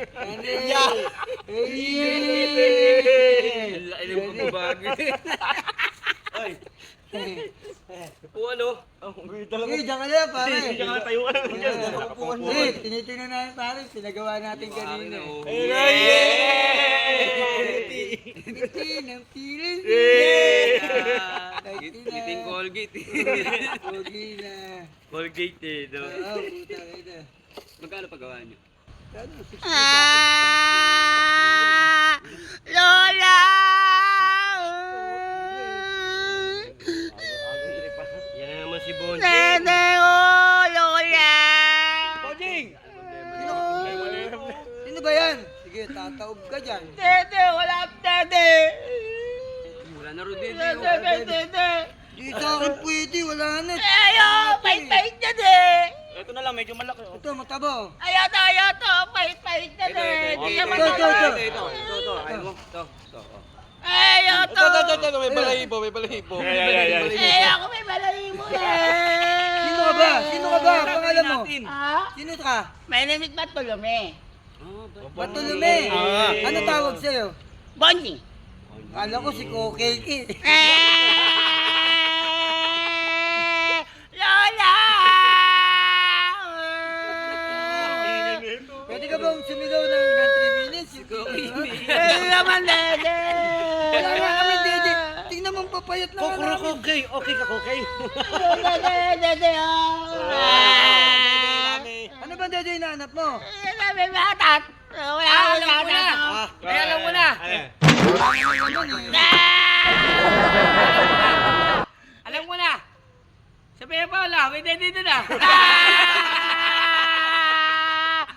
Ang laki ng pagbabago. Ay. O ano? Sige, diyan ka na, pare. Diyan ka na, tayo ka na. Diyan. Sige, tinitingnan natin, pare. Pinagawa natin kanina. Ngiti ng piling. Giting Colgate. Pogi na. Colgate eh. Oo, puta ina. Magkano paggawa niyo? 60 Ah, Lola! Yan na naman si Bonjing. Nene ko, Lola! Sino, sino ba yan? Sige, tataob ka dyan. Dede, wala akong dede! Wala na. Dede, dede, dede! Di sa akin pwede, wala na. Ayo, pait-pait na de! Ito na lang, medyo malaki. oh. Ito, mataba. oh. Ayaw to, ayaw to, pait-pait na de! Di naman Ito, ito, ito. to. Ito, ito, ito. Ayaw mo. Ito, ito. oh. Ayaw to! may balahibo, may balahibo. Yan, yan, yan, yan. Ayaw ko may balahibo eh! Sino ka ba? Sino ka ba? Pangalan mo? Ha? Sino ka? My name is Bartolome. Ah, ba't- Bartolome. Ah. Ano tawag sa'yo? Bonji. Kala ko si Kokeki. Lola! Ka bang sumigaw ng ng 3 minutes? Eh, naman, dede! Wala nga kami, dede. Tingnan mo, papayat na nga namin. Okay, okay ka, okay. Dede, dede, ah! Ano ba dede hinahanap mo? Eh, Sabi! Wala Ah, akong alam ko na. batat. Ay, alam mo na. Alam ko na. Sabihin pa wala. May dede na.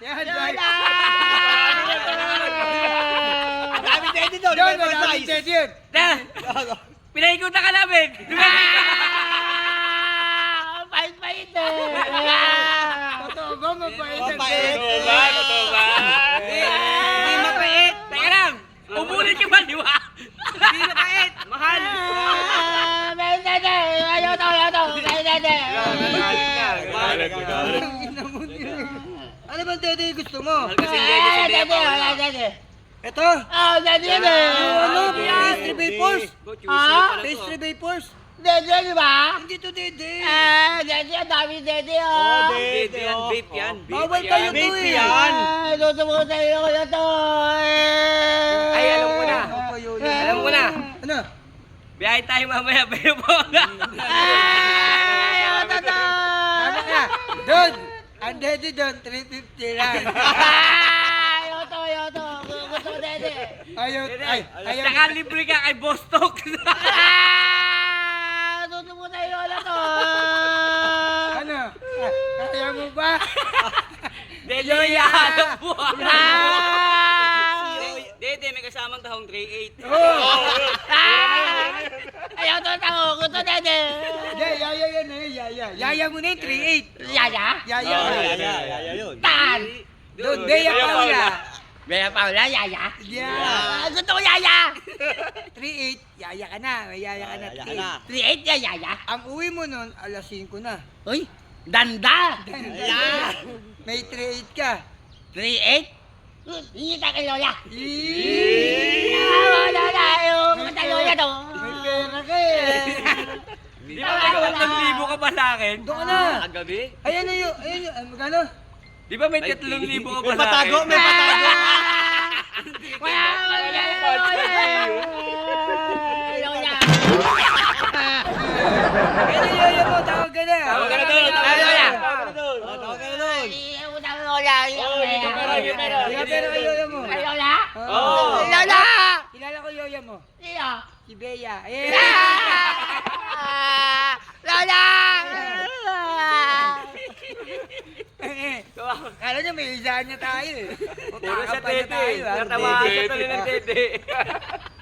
Yan, Lola! Ang dami dede doon. Doon, ang dami dede yun. Na. Ka namin. Pait-pait eh! Totoo ba, mabait ang Mabait. dede? ba? Totoo ba? Hindi mapait. Teka lang. Umulit ka ba, di ba? Hindi mapait. Mahal. Ah, May dede! Ayaw to, ayaw to! Galit na, ina mo yun. Ano bang dede gusto mo? Mahal kasi yung dede, wala Paula. Ito. Ah, dede, dede! Ano? Pastry vapors? Go, choosy Ah? Pastry vapors? Dede, di ba? Hindi to dede. Ah, dede, ang dami dede, Oh, ah! Dede yan, vape yan. Vape Bawal kayo to Vape eh. yan. Ah, susubukan sa'yo ko na to! eh. Ay, alam ko na. Alam ko na. Ano? Biyahe tayo mamaya, Bea Paula. Ay, ayaw to to! Ano ka? Doon. Ang dede doon, 350 lang. Ayaw, ay, ayaw. Saka libre ka kay Bostok. Ah, susubukan sa'yo ko na to! Ano? Ah, Ayaw mo ba? Po. Ah! Dede, may kasamang tahong 3.8. Oh! Ah! Ayaw to tao, gusto dede. Hindi, yaya yan eh, yaya. Yaya mo na yung 3.8. Yaya? Yaya yeah, yun. Tan! Doon, Bea Paula. Bea Paula, yaya? Yeah. Ah, gusto ko yaya! 3.8, yaya ka na. May yaya ka na. Yaya ka na. 3-8 ya yaya. Ang uwi mo nun, alas 5 na. Uy, danda! May 3.8 ka. 3-8? Hindi ka kay Lola. Wala na yung mga Lola to. May pera ka eh. Di ba may tatlong libo ka ba sa akin? Doon ka na. Kagabi? Ayan na yun. Ayan yun. Magkano? Di ba may tatlong libo ka ba May sa akin? patago, may patago. Wala, wala, Lola. Lola. Ayan na yaya mo. Tawag ka na. Tawag ka na doon. Ah, Lola. Tawag ka na. Oh, tawag ka na doon. Ay, utang Lola. Oh, pera kay yaya mo. Ay, Lola. Oo. Lola! Kilala ko yaya mo. Sino? Si Bea. Ayan. Ah! Lola! Kala niya may isahan niya tayo eh. Puro sa dede. tayo ah. Natawa sa tuloy ng dede.